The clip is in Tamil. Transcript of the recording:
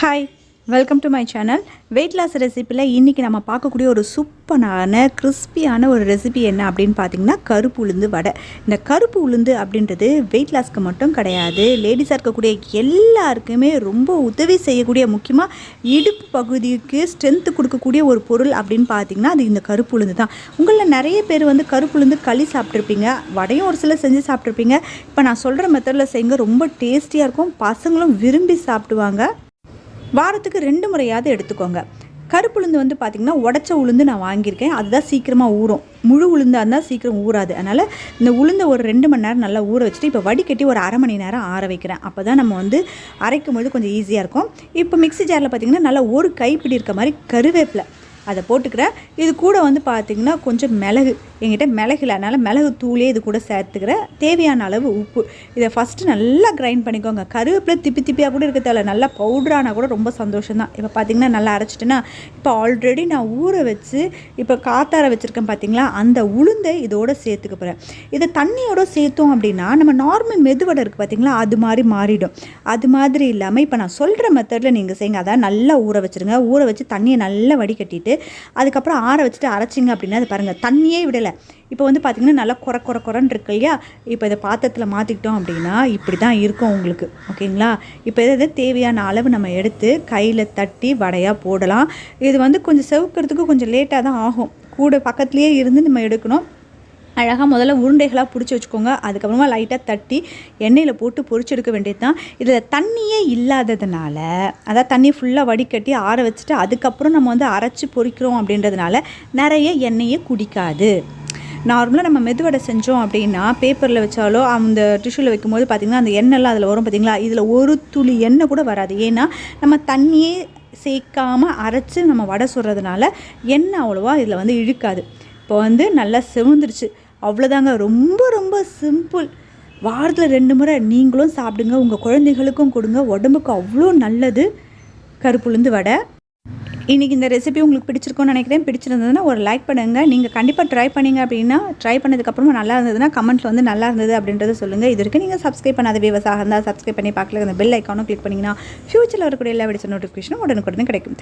Hi welcome to my channel weight loss ரெசிப்பியில் இன்றைக்கி நம்ம பார்க்கக்கூடிய ஒரு சூப்பரான கிறிஸ்பியான ஒரு ரெசிபி என்ன அப்படின்னு பார்த்தீங்கன்னா கருப்பு உளுந்து வடை. இந்த கருப்பு உளுந்து அப்படின்றது வெயிட் லாஸ்க்கு மட்டும் கிடையாது. லேடிஸாக இருக்கக்கூடிய எல்லாருக்குமே ரொம்ப உதவி செய்யக்கூடிய முக்கியமாக இடுப்பு பகுதிக்கு ஸ்ட்ரென்த்து கொடுக்கக்கூடிய ஒரு பொருள் அப்படின்னு பார்த்தீங்கன்னா அது இந்த கருப்பு உளுந்து தான். உங்களில் நிறைய பேர் வந்து கருப்பு உளுந்து களி சாப்பிட்ருப்பீங்க வடையும் ஒரு சில செஞ்சு சாப்பிட்ருப்பீங்க இப்போ நான் சொல்கிற மெத்தடில் செய்யுங்க. ரொம்ப டேஸ்டியாக இருக்கும். பசங்களும் விரும்பி சாப்பிடுவாங்க. வாரத்துக்கு ரெண்டு முறையாவது எடுத்துக்கோங்க. கருப்பு உளுந்து வந்து பார்த்திங்கன்னா உடச்ச உளுந்து நான் வாங்கியிருக்கேன். அதுதான் சீக்கிரமாக ஊறும். முழு உளுந்தாக இருந்தால் சீக்கிரம் ஊறாது. அதனால் இந்த உளுந்தை ஒரு ரெண்டு மணி நேரம் நல்லா ஊற வச்சுட்டு இப்போ வடிகட்டி ஒரு அரை மணி நேரம் ஆற வைக்கிறேன். அப்போ தான் நம்ம வந்து அரைக்கும் போது கொஞ்சம் ஈஸியாக இருக்கும். இப்போ மிக்ஸி ஜாரில் பார்த்திங்கன்னா நல்லா ஒரு கைப்பிடி இருக்க மாதிரி கருவேப்பிலை அதை போட்டுக்கிறேன். இது கூட வந்து பார்த்திங்கன்னா கொஞ்சம் மிளகு. எங்கிட்ட மிளகு இல்லை. அதனால் மிளகு தூளே இது கூட சேர்த்துக்கிறேன் தேவையான அளவு உப்பு. இதை ஃபஸ்ட்டு நல்லா கிரைண்ட் பண்ணிக்கோங்க. கருவேப்பிலை திப்பி திப்பியாக கூட இருக்க தேவை நல்லா பவுட்ரானா கூட ரொம்ப சந்தோஷம் தான் இப்போ பார்த்திங்கன்னா நல்லா அரைச்சிட்டேன்னா இப்போ ஆல்ரெடி நான் ஊற வச்சு இப்போ காத்தார வச்சுருக்கேன் பார்த்தீங்களா அந்த உளுந்தை இதோட சேர்த்துக்க போகிறேன் இதை தண்ணியோட சேர்த்தோம் அப்படின்னா நம்ம நார்மல் மெதுவடை இருக்குது பார்த்தீங்களா அது மாதிரி மாறிடும். அது மாதிரி இல்லாமல் இப்போ நான் சொல்கிற மெத்தடில் நீங்கள் செய்யுங்க. அதான் நல்லா ஊற வச்சுருங்க. ஊற வச்சு தண்ணியை நல்லா வடிகட்டிட்டு அதுக்கப்புறம் ஆற வச்சுட்டு அரைச்சிங்க அப்படின்னா அது பாருங்கள் தண்ணியே விடலை. இப்போ வந்து பார்த்திங்கன்னா நல்லா குறை குறை குறைன்னு இருக்கு இல்லையா? இப்போ இதை பாத்திரத்தில் மாற்றிக்கிட்டோம் அப்படின்னா இப்படி தான் இருக்கும் உங்களுக்கு. ஓகேங்களா? இப்போ எதாவது தேவையான அளவு நம்ம எடுத்து கையில் தட்டி வடையாக போடலாம். இது வந்து கொஞ்சம் செவுக்கிறதுக்கு கொஞ்சம் லேட்டாக தான் ஆகும். கூட பக்கத்துலேயே இருந்து நம்ம எடுக்கணும். அழகாக முதல்ல உருண்டைகளாக பிடிச்சி வச்சுக்கோங்க. அதுக்கப்புறமா லைட்டாக தட்டி எண்ணெயில் போட்டு பொறிச்சு எடுக்க வேண்டியது தான். இதில் தண்ணியே இல்லாததுனால அதாவது தண்ணி ஃபுல்லாக வடிகட்டி ஆற வச்சுட்டு அதுக்கப்புறம் நம்ம வந்து அரைச்சி பொறிக்கிறோம் அப்படின்றதுனால நிறைய எண்ணெயை குடிக்காது. நார்மலாக நம்ம மெதுவடை செஞ்சோம் அப்படின்னா பேப்பரில் வச்சாலோ அந்த டிஷ்யூவில் வைக்கும்போது பார்த்திங்கன்னா அந்த எண்ணெய்லாம் அதில் வரும் பார்த்திங்களா இதில் ஒரு துளி எண்ணெய் கூட வராது. ஏன்னா நம்ம தண்ணியே சேர்க்காமல் அரைச்சி நம்ம வடை சுடுறதுனால எண்ணெய் அவ்வளோவா இதில் வந்து இழுக்காது. இப்போ வந்து நல்லா செவந்துருச்சு. அவ்வளோதாங்க ரொம்ப ரொம்ப சிம்பிள் வாரத்தில் ரெண்டு முறை நீங்களும் சாப்பிடுங்க. உங்கள் குழந்தைகளுக்கும் கொடுங்க. உடம்புக்கு அவ்வளோ நல்லது. கருப்புளுந்து வடை. இன்றைக்கி இந்த ரெசிபி உங்களுக்கு பிடிச்சிருக்கும்னு நினைக்கிறேன். பிடிச்சிருந்ததுன்னா ஒரு லைக் பண்ணுங்கள் நீங்கள் கண்டிப்பாக ட்ரை பண்ணீங்க அப்படின்னா ட்ரை பண்ணதுக்கப்புறமா நல்லா இருந்ததுன்னா கமெண்ட்டில் வந்து நல்லா இருந்தது அப்படின்றத சொல்லுங்கள் இது வரைக்கும் நீங்கள் சப்ஸ்கிரைப் பண்ணாத விவசாயம் இருந்தால் சப்ஸ்கிரைப் பண்ணி பார்க்கல அந்த பெல் ஐக்கானும் கிளிக் பண்ணிங்கன்னா ஃபியூச்சரில் வரக்கூடிய எல்லா விடிச்ச நோட்டிஃபிகேஷனும் உடனுக்குடனே கிடைக்கும்.